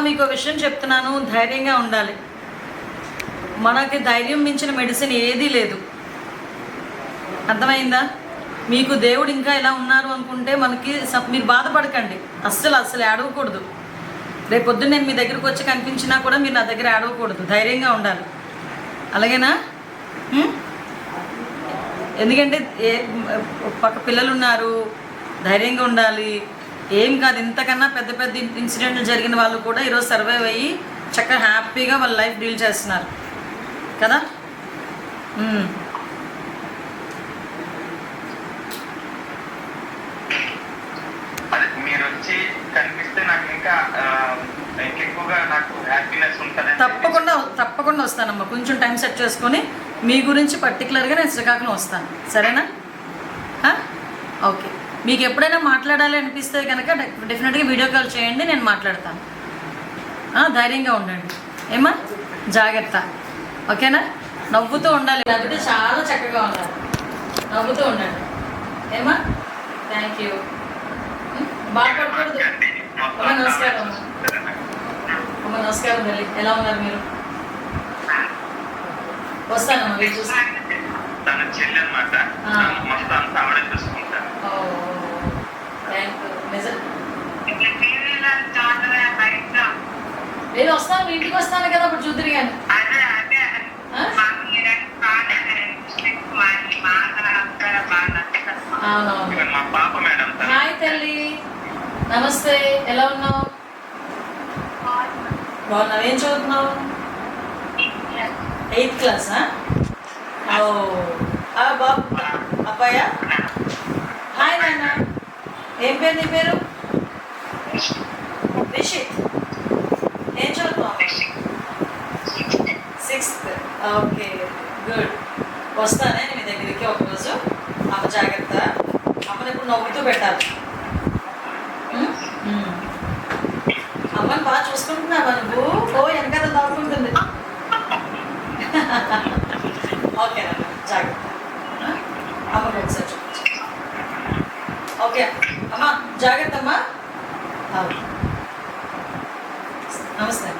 మీకు విషయం చెప్తున్నాను. ధైర్యంగా ఉండాలి. మనకి ధైర్యం మించిన మెడిసిన్ ఏదీ లేదు. అర్థమైందా? మీకు దేవుడు ఇంకా ఇలా ఉన్నారు అనుకుంటే మనకి మీరు బాధపడకండి. అస్సలు అస్సలు ఏడవకూడదు. రేపు పొద్దున్న నేను మీ దగ్గరకు వచ్చి కనిపించినా కూడా మీరు నా దగ్గర ఏడవకూడదు. ధైర్యంగా ఉండాలి. అలాగేనా? ఎందుకంటే ఏ పక్క పిల్లలు ఉన్నారు. ధైర్యంగా ఉండాలి. ఏం కాదు ఇంతకన్నా పెద్ద పెద్ద ఇన్సిడెంట్లు జరిగిన వాళ్ళు కూడా ఈరోజు సర్వైవ్ అయ్యి చక్కగా హ్యాపీగా వాళ్ళ లైఫ్ డీల్ చేస్తున్నారు. కదా? తప్పకుండా తప్పకుండా వస్తానమ్మా. కొంచెం టైం సెట్ చేసుకొని మీ గురించి పర్టికులర్గా నేను శ్రీకాకుళం వస్తాను. సరేనా? ఓకే. మీకు ఎప్పుడైనా మాట్లాడాలి అనిపిస్తే కనుక డెఫినెట్గా వీడియో కాల్ చేయండి నేను మాట్లాడతాను. ధైర్యంగా ఉండండి. ఏమా జాగ్రత్త. ఓకేనా? నవ్వుతూ ఉండాలి. నవ్వుతూ చాలా చక్కగా ఉండాలి. నవ్వుతూ ఉండండి. ఏమా థ్యాంక్ యూ బాధపడకూడదు. అమ్మ నమస్కారం అమ్మ. నమస్కారం తల్లి. ఎలా ఉన్నారు మీరు? వస్తానమ్మా మీరు చూసి తన చెల్లి అనమాట ఆ. మొత్తం అంతా ఆవిడ నిజం నేను వస్తాను మీ ఇంటికి వస్తాను కదా అప్పుడు చూద్దరు కానీ. హాయ్ తల్లి. నమస్తే. ఎలా ఉన్నావు? బాగున్నావు? ఏం చదువుతున్నావు? ఎయిత్ క్లాసా ఓ. ఆ బాబు అబ్బాయా? ఏం పేరు నీ పేరు? రిషిత్ ఏం చదువుతున్నావు? సిక్స్త్ ఓకే గుడ్ వస్తానే మీ దగ్గరికి ఒకరోజు. అమ్మ జాగ్రత్త. అమ్మని ఇప్పుడు నవ్వుతూ పెట్టాలి. అమ్మని బాగా చూసుకుంటున్నావా నువ్వు? ఓ వెనకాల దాక్కుంటుంది ఓకే నాన్న జాగ్రత్త? అమ్మకి ఒకసారి చూపించు. ఓకే జాగ్రత్త అమ్మా నమస్తే.